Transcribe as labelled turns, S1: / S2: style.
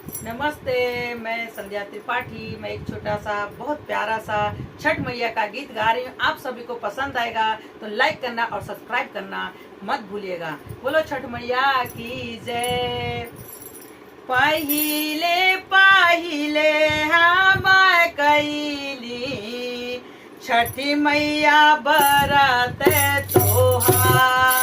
S1: नमस्ते, मैं संध्या त्रिपाठी, मैं एक छोटा सा, बहुत प्यारा सा छठ मैया का गीत गा रही हूँ। आप सभी को पसंद आएगा तो लाइक करना और सब्सक्राइब करना मत भूलिएगा। बोलो छठ मैया की जय। पहिले पहिले हम कैली, छठी मैया बरत तोहार